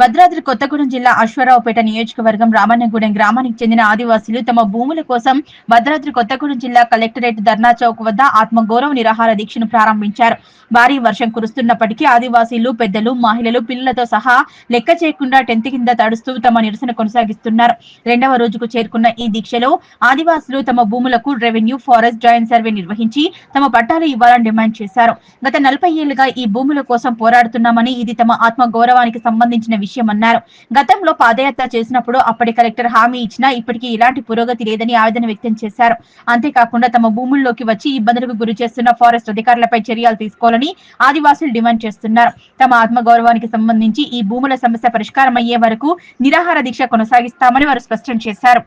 భద్రాద్రి కొత్తగూడెం జిల్లా అశ్వారావుపేట నియోజకవర్గం రామన్నగూడెం గ్రామానికి చెందిన ఆదివాసీలు తమ భూముల కోసం భద్రాద్రి కొత్తగూడెం జిల్లా కలెక్టరేట్ ధర్నా చౌక్ వద్ద ఆత్మగౌరవ నిరాహార దీక్షను ప్రారంభించారు. భారీ వర్షం కురుస్తున్నప్పటికీ ఆదివాసీలు పెద్దలు మహిళలు పిల్లలతో సహా లెక్క చేయకుండా టెంత్ కింద తడుస్తూ తమ నిరసన కొనసాగిస్తున్నారు. రెండవ రోజుకు చేరుకున్న ఈ దీక్షలో ఆదివాసులు తమ భూములకు రెవెన్యూ ఫారెస్ట్ జాయింట్ సర్వే నిర్వహించి తమ పట్టాలు ఇవ్వాలని డిమాండ్ చేశారు. గత నలభై ఏళ్ళుగా ఈ భూముల కోసం పోరాడుతున్నామని ఇది తమ ఆత్మ గౌరవానికి సంబంధించిన విషయమన్నారు. గతంలో పాదయాత్ర చేసినప్పుడు అప్పటి కలెక్టర్ హామీ ఇచ్చినా ఇప్పటికీ ఇలాంటి పురోగతి లేదని ఆవేదన వ్యక్తం చేశారు. అంతేకాకుండా తమ భూముల్లోకి వచ్చి ఇబ్బందులకు గురి చేస్తున్న ఫారెస్ట్ అధికారులపై చర్యలు తీసుకోవాలని ఆదివాసులు డిమాండ్ చేస్తున్నారు. తమ ఆత్మగౌరవానికి సంబంధించి ఈ భూముల సమస్య పరిష్కారం అయ్యే వరకు నిరాహార దీక్ష కొనసాగిస్తామని వారు స్పష్టం చేశారు.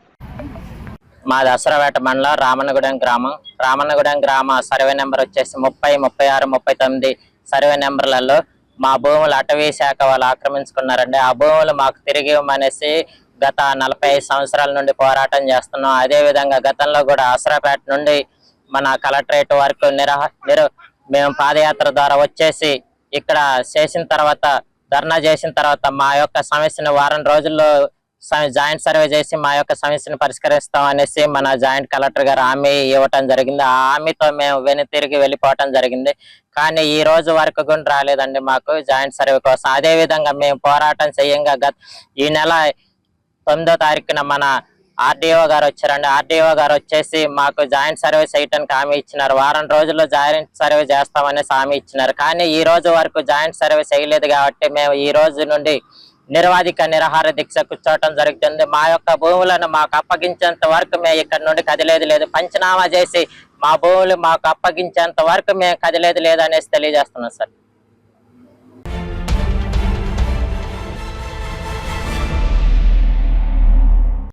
మా దసరావేట మండలం రామన్నగూడెం గ్రామం. రామన్నగూడెం గ్రామ సర్వే నెంబర్ వచ్చేసి ముప్పై ముప్పై ఆరు ముప్పై తొమ్మిది సర్వే నెంబర్లలో మా భూములు అటవీ శాఖ వాళ్ళు ఆక్రమించుకున్నారండి. ఆ భూములు మాకు తిరిగి ఇవ్వమనేసి గత నలభై ఐదు సంవత్సరాల నుండి పోరాటం చేస్తున్నాం. అదే విధంగా గతంలో కూడా అసరాపేట నుండి మన కలెక్టరేట్ వరకు నిరహ నిర మేము పాదయాత్ర ద్వారా వచ్చేసి ఇక్కడ చేసిన తర్వాత ధర్నా చేసిన తర్వాత మా యొక్క సమస్యను వారం రోజుల్లో జాయింట్ సర్వే చేసి మా యొక్క సమస్యను పరిష్కరిస్తాం అనేసి మన జాయింట్ కలెక్టర్ గారు హామీ ఇవ్వటం జరిగింది. ఆ హామీతో మేము వెనుతిరిగి వెళ్ళిపోవటం జరిగింది. కానీ ఈ రోజు వరకు కూడా రాలేదండి మాకు జాయింట్ సర్వే కోసం. అదే విధంగా మేము పోరాటం చేయంగా గత ఈ నెల తొమ్మిదో తారీఖున మన ఆర్డీఓ గారు వచ్చారండి. ఆర్డీఓ గారు వచ్చేసి మాకు జాయింట్ సర్వే చేయటానికి హామీ ఇచ్చినారు. వారం రోజుల్లో జాయింట్ సర్వే చేస్తామనేసి హామీ ఇచ్చినారు. కానీ ఈ రోజు వరకు జాయింట్ సర్వే చేయలేదు కాబట్టి మేము ఈ రోజు నుండి నిరవాధిక నిరాహార దీక్ష కూర్చోవటం జరుగుతుంది. మా యొక్క భూములను మాకు అప్పగించేంత వరకు మేము ఇక్కడ నుండి కదిలేదు లేదు. పంచనామా చేసి మా భూములు మాకు అప్పగించేంత వరకు మేము కదిలేదు లేదు అనేసి తెలియజేస్తున్నాం సార్.